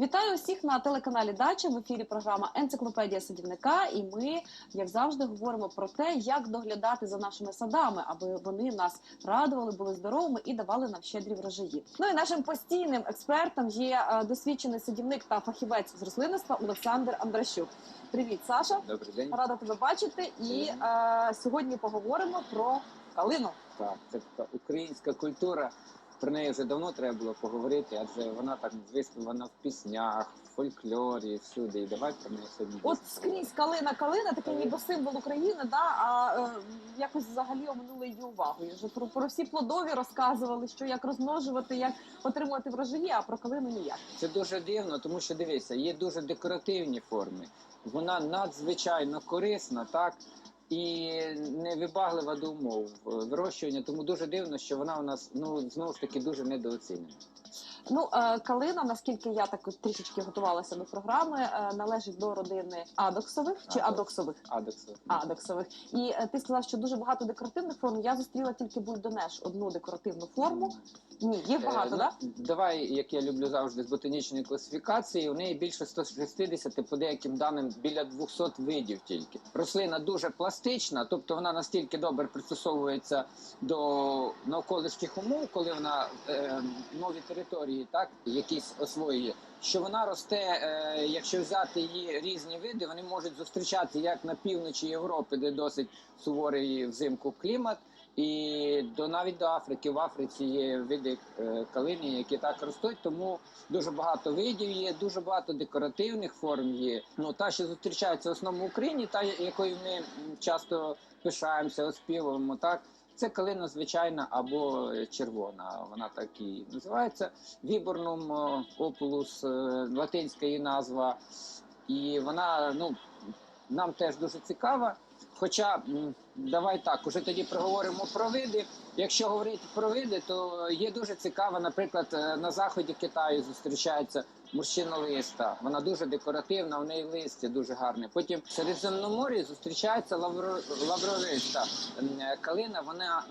Вітаю усіх на телеканалі Дача. В ефірі програма Енциклопедія садівника. І ми, як завжди, говоримо про те, як доглядати за нашими садами, аби вони нас радували, були здоровими і давали нам щедрі врожаї. Ну і нашим постійним експертом є е, досвідчений садівник та фахівець з рослинництва Олександр Андращук. Привіт, Саша! Добрий день. Рада тебе бачити. І е, сьогодні поговоримо про калину. Так, це така українська культура. Про неї вже давно треба було поговорити, адже вона так висловлена в піснях, в фольклорі, всюди. І давай про неї сьогодні. От скрізь калина, калина, такий ніби символ України, да, а е, якось взагалі оминули її увагу. І Вже про, про всі плодові розказували, що як розмножувати, як отримувати врожаї, а про калину ніяк. Це дуже дивно, тому що дивися, є дуже декоративні форми. Вона надзвичайно корисна, так. І невибаглива до умов вирощування, тому дуже дивно, що вона у нас ну знову ж таки дуже недооцінена. Ну, е, калина, наскільки я так трішечки готувалася до програми, е, належить до родини адоксових чи Адокс. адоксових. Адоксових. І е, ти сказав, що дуже багато декоративних форм. Я зустріла тільки бульдонеш одну декоративну форму. Ні, їх багато, Е, да? ну, Давай, як я люблю завжди з ботанічної класифікації, у неї більше 160, по деяким даним біля 200 видів тільки. Рослина дуже пластична, тобто вона настільки добре пристосовується до навколишніх умов, коли вона е, нові території, так якісь освоює. Що вона росте, е, якщо взяти її різні види, вони можуть зустрічати як на півночі Європи, де досить суворий взимку клімат, і до навіть до Африки. В Африці є види е, калини, які так ростуть. Тому дуже багато видів є, дуже багато декоративних форм є. Ну та, що зустрічається в основному в Україні, та якою ми часто пишаємося, оспівуємо, так. Це калина звичайна або червона. Вона так і називається. Віборнум е, опулус, е, латинська її назва. І вона ну, нам теж дуже цікава. Хоча давай так, уже тоді проговоримо про види. Якщо говорити про види, то є дуже цікава, наприклад, е, на заході Китаю зустрічається морщинолиста. Вона дуже декоративна, у неї листя дуже гарне. Потім в Середземномор'ї зустрічається лавро, лавровиста калина. Вона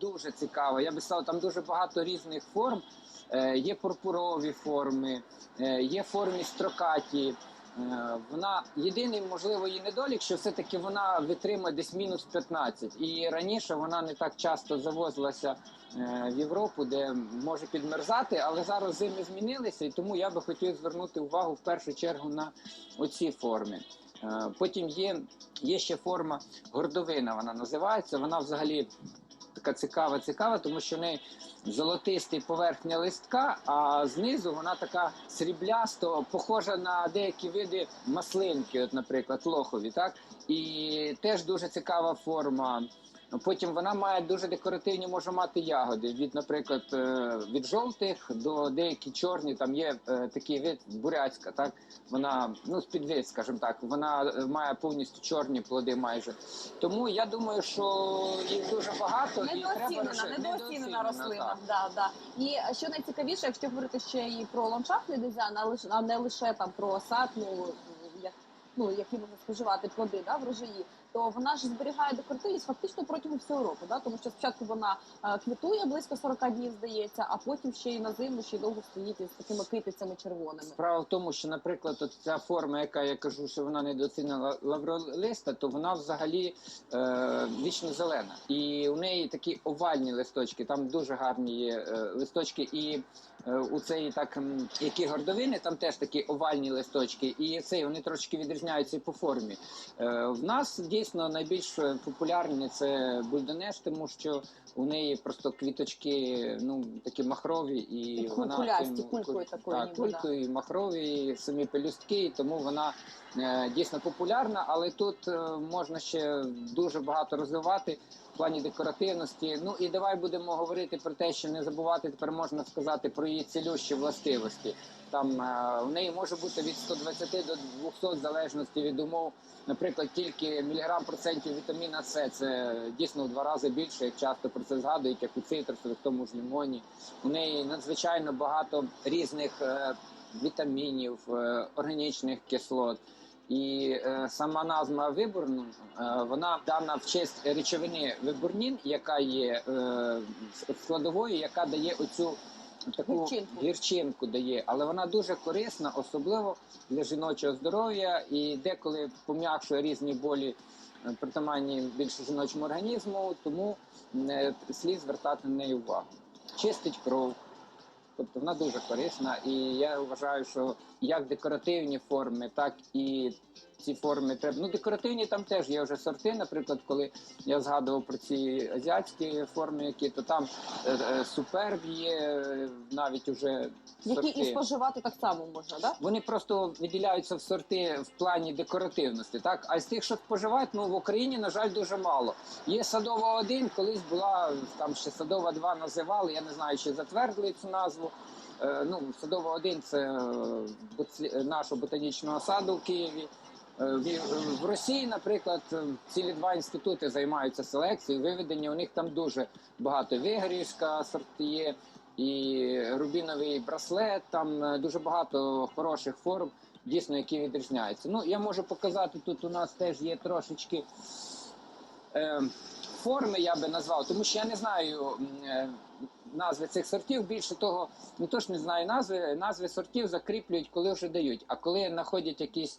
дуже цікава. Я би сказав, там дуже багато різних форм. Е, Є пурпурові форми, е, є форми строкаті. Е, Вона єдиний, можливо, її недолік, що все-таки вона витримує десь мінус 15. І раніше вона не так часто завозилася е, в Європу, де може підмерзати, але зараз зими змінилися, і тому я би хотів звернути увагу в першу чергу на оці форми. Е, Потім є, є ще форма гордовина, вона називається. Вона взагалі така цікава, цікава, тому що в неї золотистий поверхня листка, а знизу вона така сріблясто, похожа на деякі види маслинки, от, наприклад, лохові, так? І теж дуже цікава форма. Потім вона має дуже декоративні, може мати ягоди. Від, наприклад, е, від жовтих до деякі чорні. Там є е, такий вид буряцька, так вона ну спідвид, скажімо так. Вона е, має повністю чорні плоди, майже. Тому я думаю, що їх дуже багато Недооцінена, недооцінена рослина. Да, да. І що найцікавіше, якщо говорити ще і про ландшафтний дизайн, а не лише там про сад, ну як ну які можна споживати плоди, да, врожаї, то вона ж зберігає декоративність фактично протягом всього року, да, тому що спочатку вона е, квітує близько 40 днів, здається, а потім ще й на зиму ще й довго стоїть із такими китицями червоними. Справа в тому, що, наприклад, от ця форма, яка я кажу, що вона недооцінена лавролиста, то вона взагалі е, вічно зелена. І у неї такі овальні листочки, там дуже гарні є е, листочки. І е, у цей так, які гордовини, там теж такі овальні листочки. І цей вони трошки відрізняються по формі. Е, в нас дійсно найбільш популярні це бульдонеш, тому що у неї просто квіточки ну такі махрові і Куль, вона цим- кулькою такою так, кулькою, і махрові, і самі пелюстки, і тому вона е, дійсно популярна. Але тут е, можна ще дуже багато розвивати плані декоративності. Ну і давай будемо говорити про те, що не забувати тепер можна сказати про її цілющі властивості. Там е, в неї може бути від 120 до 200 в залежності від умов. Наприклад, тільки міліграм процентів вітаміна С це дійсно в два рази більше, як часто про це згадують, як у цитрусових, тому ж лимоні. У неї надзвичайно багато різних е, вітамінів, е, органічних кислот. І е, сама назва виборну е, вона дана в честь речовини виборнін, яка є е, складовою, яка дає оцю таку Гірчинку. гірчинку дає, але вона дуже корисна, особливо для жіночого здоров'я і деколи пом'якшує різні болі е, притаманні більше жіночому організму, тому не слід звертати на неї увагу. Чистить кров. Тобто вона дуже корисна, і я вважаю, що як декоративні форми, так і ці форми треба. Ну, декоративні там теж є вже сорти. Наприклад, коли я згадував про ці азіатські форми, які то там е, е, суперб є, навіть уже Які і споживати так само можна, да? Вони просто виділяються в сорти в плані декоративності, так а з тих, що споживають, ну в Україні на жаль дуже мало. Є садова 1 колись була там ще садова 2 називали. Я не знаю, чи затвердили цю назву. Е, ну, садова 1 це е, нашого ботанічного саду в Києві. Е, В, Росії, наприклад, цілі два інститути займаються селекцією, виведення. У них там дуже багато вигорівська сорти є, і рубіновий браслет. Там дуже багато хороших форм, дійсно, які відрізняються. Ну, я можу показати тут. У нас теж є трошечки е, форми, я би назвав, тому що я не знаю е, назви цих сортів. Більше того, не то ж не знаю назви. Назви сортів закріплюють, коли вже дають. А коли знаходять якісь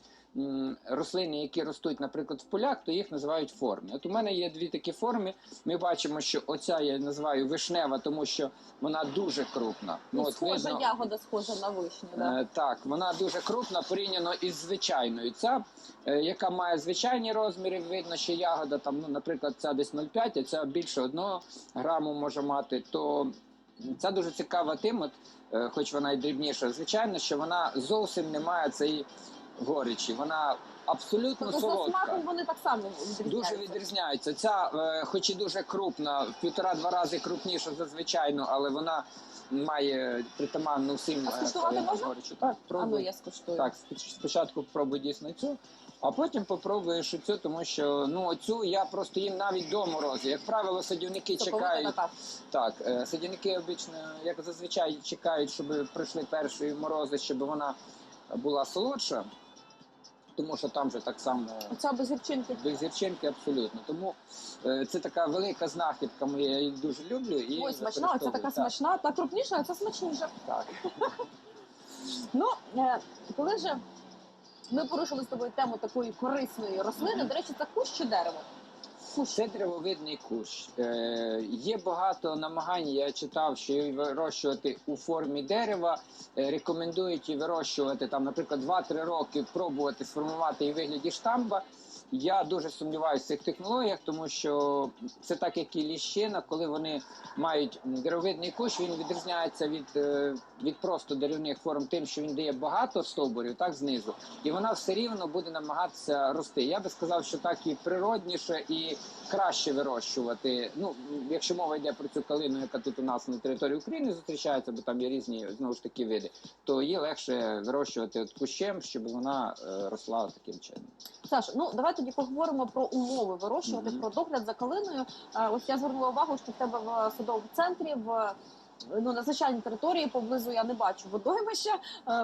рослини, які ростуть, наприклад, в полях, то їх називають форми. От у мене є дві такі форми. Ми бачимо, що оця я називаю вишнева, тому що вона дуже крупна. Ну, от схожа видно- ягода, схожа на вишню. Да? Е, Так, вона дуже крупна порівняно із звичайною. Ця, е, яка має звичайні розміри, видно, що ягода там, ну, наприклад, ця десь 0,5, а ця більше 1 граму може мати. То ця дуже цікава тим, от, е, хоч вона й дрібніша, звичайно, що вона зовсім не має цієї горечі. Вона абсолютно Тобто за солодка. смаком вони так само відрізняються. Дуже відрізняються. Ця, е, хоч і дуже крупна, в півтора-два рази крупніша за звичайну, але вона має притаманну всім А е, скуштувати можна? горечі. Так, А ну я скуштую. Так, спочатку пробуй дійсно цю, а потім попробуєш цю, тому що ну цю я просто їм навіть до морозу. Як правило, садівники Соковита чекають. Так, е, садівники обично, як зазвичай, чекають, щоб пройшли перші морози, щоб вона була солодша. Тому що там же так само Оця без гірчинки. без гірчинки абсолютно. Тому е, це така велика знахідка моя, я її дуже люблю. І Ой, смачна, це використовую. така Так, смачна, та крупніша, а це смачніша. Так. Ну, е, коли же ми порушили з тобою тему такої корисної рослини, до речі, це кущ чи дерево? Це деревовидний кущ. Е, є багато намагань. Я читав, що її вирощувати у формі дерева. Е, рекомендують її вирощувати там, наприклад, 2-3 роки пробувати сформувати її вигляді штамба. Я дуже сумніваюся в цих технологіях, тому що це так, як і ліщина, коли вони мають м, деревовидний кущ, він відрізняється від, е, від просто деревних форм тим, що він дає багато стовбурів, так знизу, і вона все рівно буде намагатися рости. Я би сказав, що так і природніше і краще вирощувати. Ну, якщо мова йде про цю калину, яка тут у нас на території України зустрічається, бо там є різні знову ж таки види, то її легше вирощувати от кущем, щоб вона е, росла таким чином. Саш, ну давай тоді поговоримо про умови вирощувати, Мгм. про догляд за калиною. Ось я звернула увагу, що в тебе в садовому центрі в ну на звичайній території поблизу я не бачу водоймища.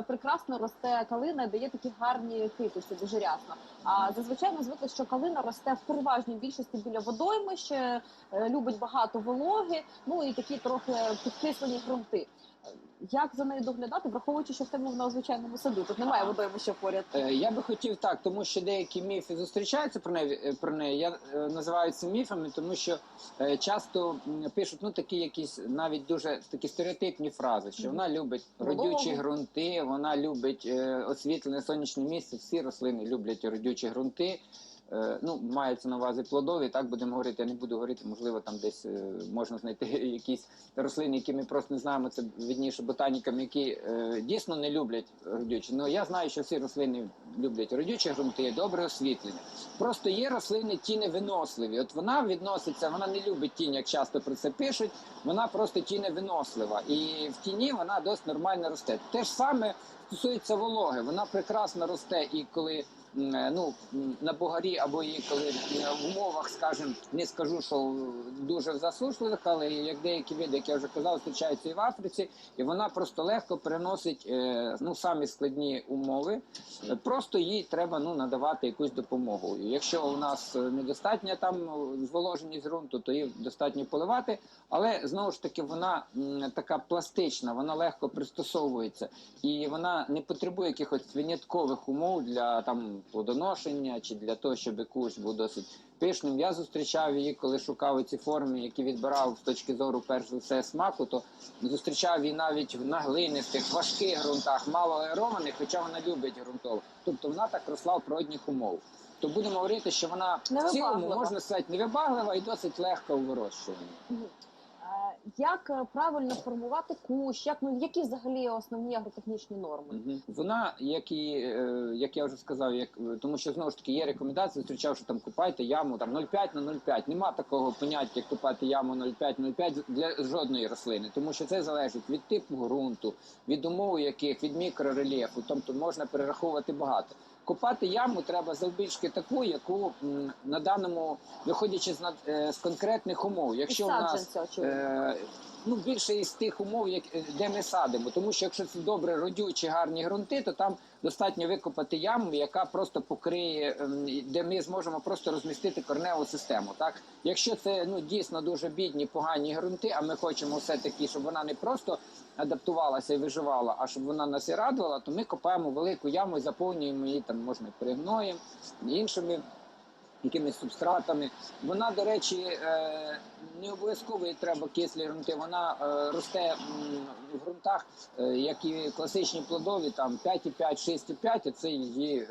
Прекрасно росте калина, дає такі гарні квіточки, дуже рясно. А зазвичай ми звикли, що калина росте в переважній більшості біля водоймищ, е, любить багато вологи, ну і такі трохи підкислені ґрунти. Як за нею доглядати, враховуючи, що в тебе вона у звичайному саду? Тут немає водоймища поряд. Е, Я би хотів так, тому що деякі міфи зустрічаються про неї е, про неї. Я е, називаю це міфами, тому що е, часто м, пишуть ну такі якісь навіть дуже такі стереотипні фрази, що вона любить Вологу. родючі ґрунти, вона любить е, освітлене сонячне місце. Всі рослини люблять родючі ґрунти. Е, Ну, мається на увазі плодові, так будемо говорити. Я не буду говорити, можливо, там десь е, можна знайти якісь рослини, які ми просто не знаємо. Це відніше ботанікам, які е, дійсно не люблять родючі. Ну я знаю, що всі рослини люблять родючі ґрунти, добре освітлення. Просто є рослини тіневиносливі. От вона відноситься, вона не любить тінь, як часто про це пишуть. Вона просто тіневинослива. І в тіні вона досить нормально росте. Те ж саме стосується вологи, вона прекрасно росте і коли ну на бугарі або і коли е, в умовах, скажімо, не скажу, що дуже засушливих, але як деякі види, як я вже казав, зустрічаються і в Африці, і вона просто легко переносить е, ну самі складні умови. Е, Просто їй треба ну надавати якусь допомогу. Якщо у нас е, недостатня там е, зволоженість ґрунту, то її достатньо поливати. Але знову ж таки вона така пластична, вона легко пристосовується і вона не потребує якихось виняткових умов для там плодоношення чи для того, щоб кущ був досить пишним. Я зустрічав її, коли шукав ці форми, які відбирав з точки зору перш за все смаку, то зустрічав її навіть на глинистих, важких ґрунтах, мало аероманих, хоча вона любить ґрунтово. Тобто вона так росла в природних умов. То будемо говорити, що вона в цілому можна сказати невибаглива і досить легко у вирощуванні. Як е, правильно формувати кущ? Як ну які взагалі основні агротехнічні норми? Вона, як і е, як я вже сказав, як е, тому, що знову ж таки є рекомендації, зустрічав, що там купайте яму там 0,5 на 0,5. Нема такого поняття, як купати яму 0,5-0,5 для жодної рослини, тому що це залежить від типу ґрунту, від умов яких, від мікрорельєфу. Тобто можна перераховувати багато. Копати яму треба завбільшки таку, яку на даному, виходячи з, е, з конкретних умов. Якщо в нас. Е, ну, більше із тих умов, як, е, де ми садимо. Тому що якщо це добре родючі, гарні ґрунти, то там достатньо викопати яму, яка просто покриє, ем, де ми зможемо просто розмістити корневу систему. Так? Якщо це ну, дійсно дуже бідні, погані ґрунти, а ми хочемо все-таки, щоб вона не просто адаптувалася і виживала, а щоб вона нас і радувала, то ми копаємо велику яму і заповнюємо її там можна перегноєм, іншими якимись субстратами. Вона, до речі, е, не обов'язково їй треба кислі ґрунти. Вона е, росте в ґрунтах, е, як і класичні плодові, там 5,5, 6,5, це її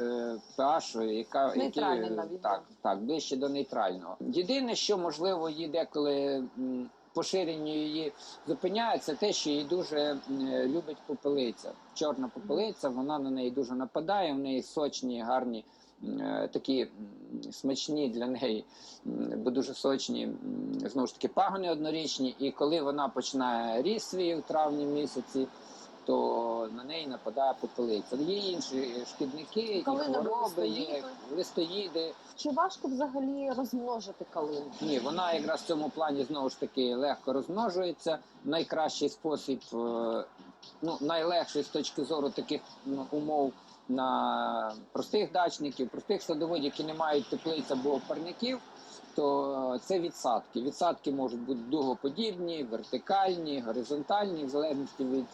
pH, яка який, так, так, ближче до нейтрального. Єдине, що можливо її деколи. Поширення її зупиняє, це те, що її дуже любить попелиця. Чорна попелиця, вона на неї дуже нападає. В неї сочні, гарні такі смачні для неї, бо дуже сочні, знову ж таки, пагони однорічні. І коли вона починає ріст свій у травні місяці, то на неї нападає попелиця. Є інші шкідники, і хвороби, є листоїди. листоїди. Чи важко взагалі розмножити калину? Ні, вона якраз в цьому плані знову ж таки легко розмножується. Найкращий спосіб, е, ну найлегший з точки зору таких ну, умов на простих дачників, простих садоводів, які не мають теплиць або парників. То це відсадки. Відсадки можуть бути дугоподібні, вертикальні, горизонтальні, в залежності від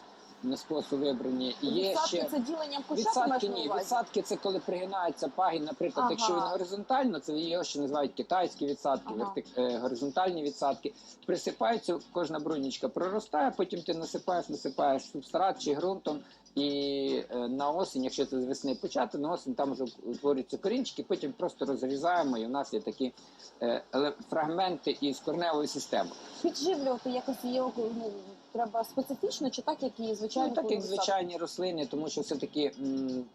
способу вибрання. І є Відсадки ще це діленням куща Відсадки ні. увазі? Відсадки це коли пригинається пагін, наприклад, Ага. якщо він горизонтально, це його ще називають китайські відсадки, Ага. вертик, е, горизонтальні відсадки. Присипаються, кожна брунічка проростає, потім ти насипаєш, насипаєш субстрат чи ґрунтом. І е, на осінь, якщо це з весни почати, на осінь там вже утворюються корінчики, потім просто розрізаємо, і в нас є такі е, фрагменти із корневої системи. Підживлювати якось її ну, треба специфічно, чи так, як і звичайно? Ну, так як звичайні рослини, тому що все таки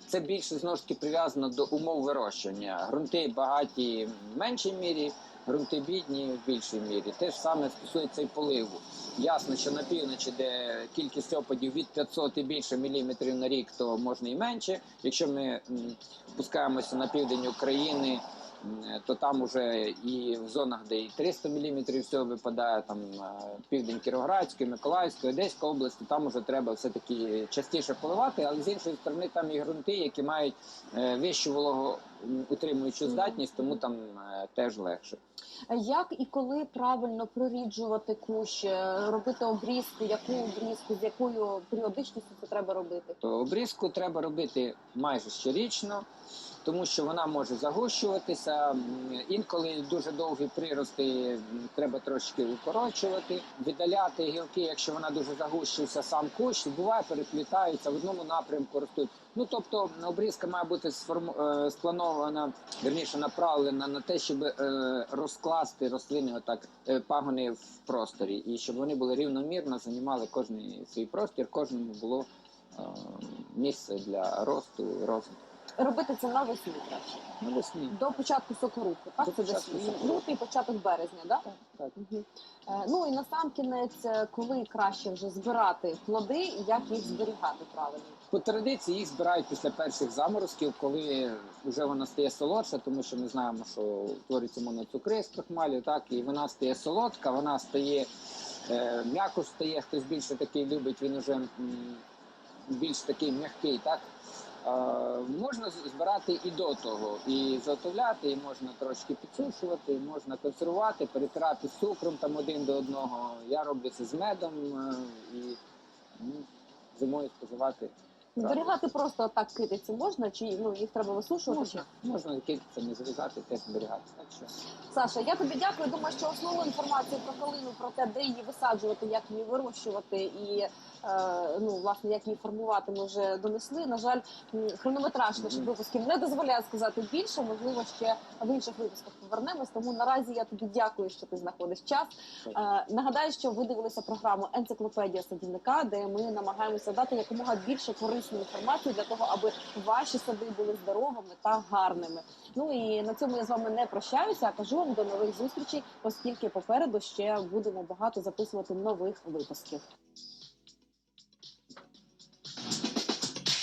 це більше знову ж таки прив'язано до умов вирощування. Грунти багаті в меншій мірі, грунти бідні в більшій мірі. Те ж саме стосується і поливу. Ясно, що на півночі, де кількість опадів від 500 і більше міліметрів на рік, то можна і менше. Якщо ми спускаємося на південь України. То там уже і в зонах, де і 300 мм всього випадає, там е, південь Кіровоградської, Миколаївської, Одеської області, там вже треба все-таки частіше поливати, але з іншої сторони там і ґрунти, які мають е, вищу вологоутримуючу здатність, тому там е, теж легше. Як і коли правильно проріджувати кущ, робити обрізку, яку обрізку, з якою періодичністю це треба робити? Обрізку треба робити майже щорічно, тому що вона може загущуватися. Інколи дуже довгі прирости треба трошки укорочувати, видаляти гілки, якщо вона дуже загущується сам кущ, буває переплітаються в одному напрямку ростуть. Ну тобто обрізка має бути сформу... е, спланована, верніше направлена на те, щоб е, розкласти рослини, отак е, пагони в просторі, і щоб вони були рівномірно, займали кожний свій простір, кожному було е, місце для росту і розвитку. робити це навесні краще. Навесні. До початку сокоруху, так? До Це десь лютий, початок березня, так? Так, так. Мгм. Е, Ну і на сам кінець, е, коли краще вже збирати плоди і як їх зберігати правильно. По традиції їх збирають після перших заморозків, коли вже вона стає солодша, тому що ми знаємо, що утворюється моноцукри з крахмалю, так і вона стає солодка, вона стає м'яко стає. Хтось більше такий любить, він уже більш такий м'який, так. Е, можна збирати і до того, і заготовляти, і можна трошки підсушувати, і можна консервувати, перетирати з цукром там один до одного. Я роблю це з медом е, і ну, зимою споживати. Зберігати просто так китиці можна, чи ну їх треба висушувати? Можна, можна не зв'язати, теж зберігати. Так що Саша, я тобі дякую. Думаю, що основну інформацію про калину, про те, де її висаджувати, як її вирощувати і ну власне як її формувати, ми вже донесли. На жаль, хронометраж наших випусків не дозволяє сказати більше. Можливо, ще в інших випусках повернемось. Тому наразі я тобі дякую, що ти знаходиш час. Е, нагадаю, що ви дивилися програму Енциклопедія садівника, де ми намагаємося дати якомога більше корисної інформації для того, аби ваші сади були здоровими та гарними. Ну і на цьому я з вами не прощаюся, а кажу вам до нових зустрічей, оскільки попереду ще будемо багато записувати нових випусків.